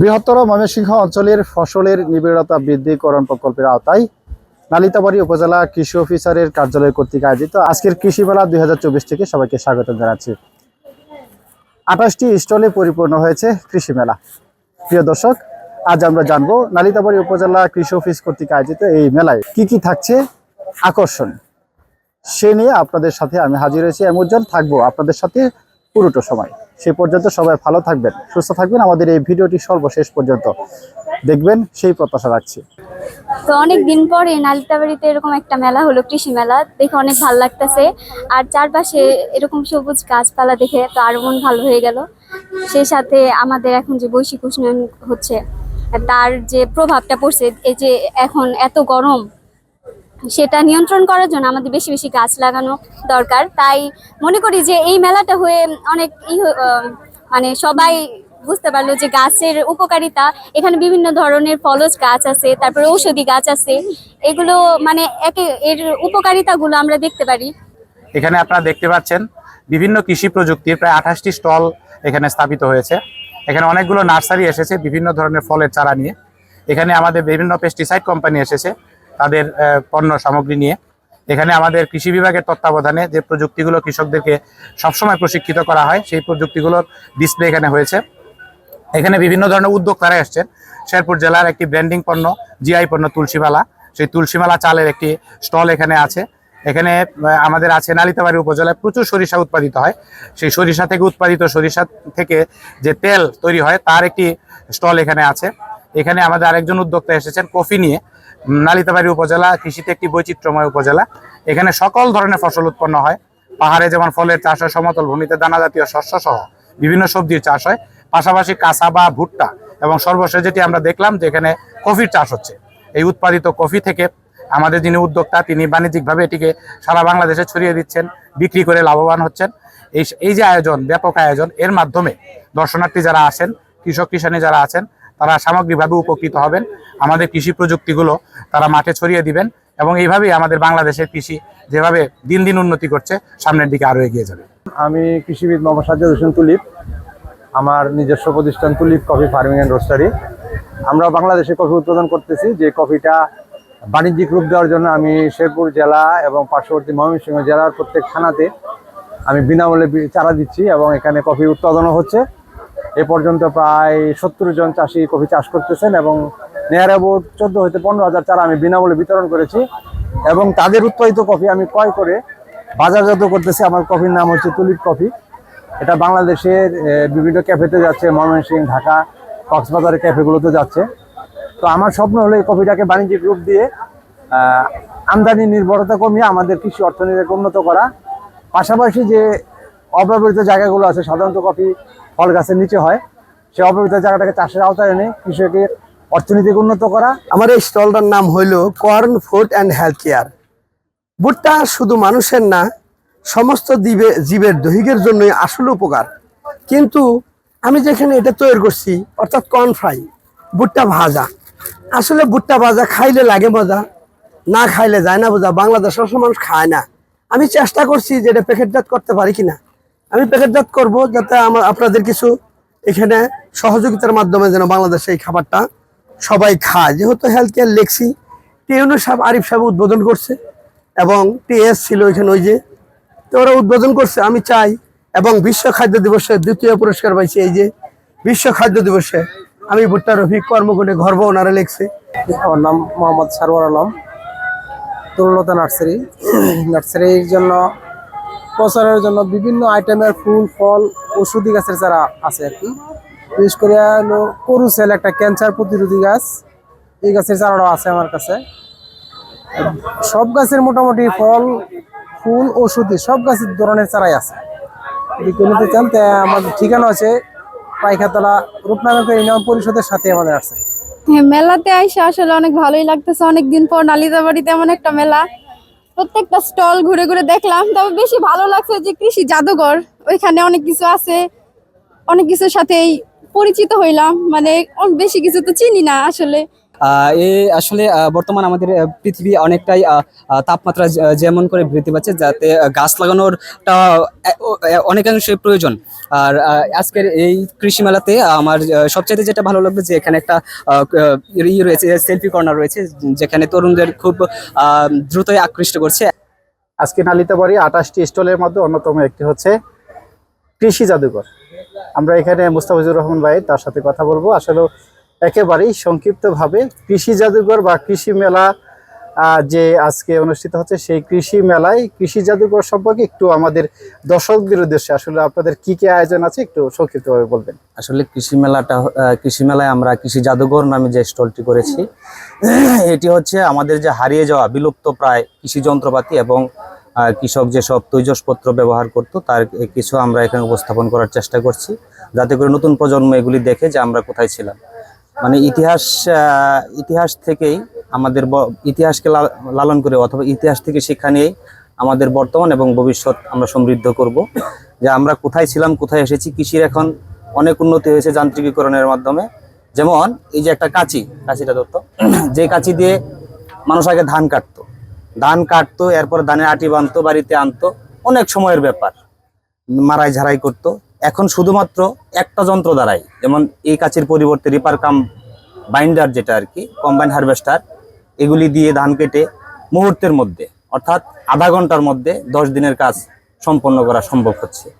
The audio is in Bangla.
বৃহত্তর ময়মনসিংহ অঞ্চলের ফসলের নিবিড়তা বৃদ্ধিকরণ প্রকল্পের আওতায় নালিতাবাড়ি উপজেলা কৃষি অফিসারের কার্যালয় কর্তৃক আয়োজিত আজকের কৃষি মেলা দুই হাজার চব্বিশ থেকে সবাইকে স্বাগত জানাচ্ছি। আঠাশটি স্টলে পরিপূর্ণ হয়েছে কৃষি মেলা প্রিয় দর্শক, আজ আমরা জানব নালিতাবাড়ি উপজেলা কৃষি অফিস কর্তৃক আয়োজিত এই মেলায় কি কি থাকছে আকর্ষণ। সে নিয়ে আপনাদের সাথে আমি হাজির হয়েছি এমন থাকব আপনাদের সাথে পুরোটা সময়। সে পর্যন্ত সবাই ভালো থাকবেন, সুস্থ থাকবেন। আমাদের এই ভিডিওটি সর্বশেষ পর্যন্ত দেখবেন, সেই প্রত্যাশা রাখছি। তো অনেক দিন পরে নালিতাবাড়িতে এরকম একটা মেলা হলো, কৃষি মেলা। দেখে অনেক ভালো লাগতেছে। আর চারপাশে এরকম সবুজ গাছপালা দেখে তো আরও মন ভালো হয়ে গেল। সেই সাথে আমাদের এখন যে বৈশ্বিক উষ্ণায়ন হচ্ছে, তার যে প্রভাবটা পড়ছে, এই যে এখন এত গরম সেটা নিয়ন্ত্রণ করার জন্য আমাদের বেশি বেশি গাছ লাগানো দরকার। তাই মনে করি যে এই মেলাটা হয়ে অনেক মানে সবাই বুঝতে পারল যে গাছের উপকারিতা। এখানে বিভিন্ন ধরনের ফলজ গাছ আছে, তারপরে ঔষধি গাছ আছে। এগুলো মানে একে, এর উপকারিতাগুলো আমরা দেখতে পারি। এখানে আপনারা দেখতে পাচ্ছেন বিভিন্ন কৃষি প্রযুক্তির প্রায় আঠাশটি স্টল এখানে স্থাপিত হয়েছে। এখানে অনেকগুলো নার্সারি এসেছে বিভিন্ন ধরনের ফলের চারা নিয়ে। এখানে আমাদের বিভিন্ন পেস্টিসাইড কোম্পানি এসেছে। তাদের পণ্য সামগ্রী নিয়ে। এখানে আমাদের কৃষি বিভাগের তত্ত্বাবধানে যে প্রযুক্তিগুলো কৃষকদেরকে সবসময় প্রশিক্ষিত করা হয়, সেই প্রযুক্তিগুলোর ডিসপ্লে এখানে হয়েছে। এখানে বিভিন্ন ধরনের উদ্যোগ উদ্যোক্তারা এসছেন। শেরপুর জেলার একটি ব্র্যান্ডিং পণ্য জিআই পণ্য তুলসীমালা। সেই তুলসীমালা চালের একটি স্টল এখানে আছে। এখানে আমাদের আছে নালিতাবাড়ি উপজেলায় প্রচুর সরিষা উৎপাদিত হয়। সেই সরিষা থেকে উৎপাদিত সরিষা থেকে যে তেল তৈরি হয়, তার একটি স্টল এখানে আছে। এখানে আমাদের আরেকজন উদ্যোক্তা এসেছেন কফি নিয়ে নালিতাবাড়ি উপজেলা, কৃষিতে একটি বৈচিত্র্যময় উপজেলা। এখানে সকল ধরনের ফসল উৎপন্ন হয়। পাহাড়ে যেমন ফলের চাষ হয়, সমতল ভূমিতে দানা জাতীয় শস্য সহ বিভিন্ন সবজির চাষ হয়। পাশাপাশি কাঁচা বা ভুট্টা এবং সর্বশেষ যেটি আমরা দেখলাম যে এখানে কফির চাষ হচ্ছে। এই উৎপাদিত কফি থেকে আমাদের যিনি উদ্যোক্তা, তিনি বাণিজ্যিকভাবে এটিকে সারা বাংলাদেশে ছড়িয়ে দিচ্ছেন, বিক্রি করে লাভবান হচ্ছেন। এই এই যে আয়োজন, ব্যাপক আয়োজন, এর মাধ্যমে দর্শনার্থী যারা আসেন কৃষক কিষানী যারা আছেন তারা সামগ্রিকভাবে উপকৃত হবেন। আমাদের কৃষি প্রযুক্তিগুলো তারা মাঠে ছড়িয়ে দিবেন এবং এইভাবেই আমাদের বাংলাদেশের কৃষি যেভাবে দিন দিন উন্নতি করছে, সামনের দিকে আরও এগিয়ে যাবে। আমি কৃষিবিদ মোহাম্মদ সাজ্জাদ হোসেন তুলিপ, আমার নিজস্ব প্রতিষ্ঠান Tulip coffee farming and roastery. আমরা বাংলাদেশে কফি উৎপাদন করতেছি, যে কফিটা বাণিজ্যিক রূপ দেওয়ার জন্য আমি শেরপুর জেলা এবং পার্শ্ববর্তী ময়মনসিংহ জেলার প্রত্যেক থানাতে আমি বিনামূল্যে চারা দিচ্ছি এবং এখানে কফি উৎপাদনও হচ্ছে। এ পর্যন্ত প্রায় সত্তর জন চাষি কফি চাষ করতেছেন এবং নেয়ার অ্যাবাউট চোদ্দ হতে পনেরো হাজার চারা আমি বিনামূল্যে বিতরণ করেছি এবং তাদের উৎপাদিত কফি আমি ক্রয় করে বাজারজাত করতেছি। আমার কফির নাম হচ্ছে তুলিপ কফি এটা বাংলাদেশের বিভিন্ন ক্যাফেতে যাচ্ছে, ময়মনসিংহ, ঢাকা, কক্সবাজারের ক্যাফেগুলোতে যাচ্ছে। তো আমার স্বপ্ন হলো এই কফিটাকে বাণিজ্যিক রূপ দিয়ে আমদানি নির্ভরতা কমিয়ে আমাদের কৃষি অর্থনীতিকে উন্নত করা। পাশাপাশি যে অব্যবহৃত জায়গাগুলো আছে, সাধারণত কফি ফল গাছের নিচে হয়। সেই অব্যবহৃত জায়গাটাকে চাষের আওতায় এনে কৃষকের অর্থনীতিকে উন্নত করা। আমার এই স্টলটার নাম হইল corn food and health care ভুট্টা শুধু মানুষের না, সমস্ত জীবে, জীবের দৈহিকের জন্যই আসলে উপকার। কিন্তু আমি যেখানে এটা তৈরি করছি, অর্থাৎ কর্ন ফ্রাই ভুট্টা ভাজা। আসলে ভুট্টা ভাজা খাইলে লাগে মজা, না খাইলে যায় না বোঝা বাংলাদেশের মানুষ খায় না। আমি চেষ্টা করছি যে এটা প্যাকেটজাত করতে পারি কিনা। আমি প্যাকেটজাত করব যাতে আমার আপনাদের কিছু এখানে সহযোগিতার মাধ্যমে যেন বাংলাদেশে এই খাবারটা সবাই খায়। যেহেতু হেলথ কেয়ার লেখছি টিউনু সাহেব আরিফ সাহেব উদ্বোধন করছে এবং টিএস ছিল এখানে ওই যে, তো ওরা উদ্বোধন করছে। আমি চাই এবং বিশ্ব খাদ্য দিবসে দ্বিতীয় পুরস্কার পাইছি এই যে বিশ্ব খাদ্য দিবসে। আমি ভুট্টা রফিক কর্মকটে গর্ব ওনারা লিখছে আমার নাম মোহাম্মদ সারওয়ার আলম তরুণতা নার্সারি। নার্সারির জন্য প্রচারের জন্য বিভিন্ন আইটেমের ফুল, ফল, ওষুধি গাছের চারা আছে আর কি। বিশেষ করে হলো করুসেল একটা ক্যান্সার প্রতিরোধী গাছ, এই গাছের চারাটাও আছে আমার কাছে। সব গাছের মোটামুটি ফল, ফুল, ওষুধি সব গাছের ধরনের চারাই আছে। যদি চান আমাদের ঠিকানা আছে পাইখাতলা রূপনগর ইউনিয়ন পরিষদের সাথে আমাদের আছে। হ্যাঁ মেলাতে আইসা আসলে অনেক ভালোই লাগতেছে। অনেকদিন পর নালিতাবাড়িতে এমন একটা মেলা। প্রত্যেকটা স্টল ঘুরে ঘুরে দেখলাম, তবে বেশি ভালো লাগছে যে কৃষি জাদুঘর, ওইখানে অনেক কিছু আছে। অনেক কিছুর সাথেই পরিচিত হইলাম মানে বেশি কিছু তো চিনি না আসলে। এ আসলে বর্তমান আমাদের পৃথিবী অনেকটাই তাপমাত্রা যেমন করে বৃদ্ধি পাচ্ছে যাতে গাছ লাগানোরটা অনেকাংশে প্রয়োজন। আর আজকের এই কৃষি মেলাতে আমার সবচাইতে যেটা ভালো লাগবে যে এখানে একটা আহ, আহ, ই রয়েছে সেলফি কর্নার রয়েছে যেখানে তরুণদের খুব দ্রুতই আকৃষ্ট করছে। আজকে নালিতাবাড়ি আঠাশটি স্টলের মধ্যে অন্যতম একটি হচ্ছে কৃষি জাদুঘর। আমরা এখানে মুস্তাফিজুর রহমান ভাই তার সাথে কথা বলব। আসলে একেবারেই সংক্ষিপ্তভাবে কৃষি জাদুঘর বা কৃষি মেলা যে আজকে অনুষ্ঠিত হচ্ছে সেই কৃষি মেলায় কৃষি জাদুঘর সম্পর্কে একটু আমাদের দর্শকদের উদ্দেশ্যে আসলে আপনাদের কি কি আয়োজন আছে একটু সংক্ষিপ্তভাবে বলবেন। আসলে কৃষি মেলাটা কৃষি মেলায় আমরা কৃষি জাদুঘর নামে যে স্টলটি করেছি, এটি হচ্ছে আমাদের যে হারিয়ে যাওয়া বিলুপ্ত প্রায় কৃষি যন্ত্রপাতি এবং কৃষক যেসব তৈজসপত্র ব্যবহার করত তার কিছু আমরা এখানে উপস্থাপন করার চেষ্টা করছি, যাতে করে নতুন প্রজন্ম এগুলি দেখে যে আমরা কোথায় ছিলাম। মানে ইতিহাস ইতিহাস থেকেই আমাদের ইতিহাসকে লালন করে অথবা ইতিহাস থেকে শিক্ষা নিয়েই আমাদের বর্তমান এবং ভবিষ্যৎ আমরা সমৃদ্ধ করব। যে আমরা কোথায় ছিলাম, কোথায় এসেছি, কৃষির এখন অনেক উন্নতি হয়েছে যান্ত্রিকীকরণের মাধ্যমে। যেমন এই যে একটা কাঁচি, কাঁচিটা ধরত, যে কাঁচি দিয়ে মানুষ আগে ধান কাটতো। ধান কাটতো, এরপর ধানের আটি বানতো, বাড়িতে আনতো, অনেক সময়ের ব্যাপার। মারাই ঝাড়াই করতো এখন শুধুমাত্র একটা যন্ত্র দ্বারাই, যেমন এই কাচের পরিবর্তে রিপার কাম বাইন্ডার যেটা আর কি কম্বাইন হারভেস্টার এগুলি দিয়ে ধান কেটে মুহূর্তের মধ্যে, অর্থাৎ আধা ঘণ্টার মধ্যে দশ দিনের কাজ সম্পন্ন করা সম্ভব হচ্ছে।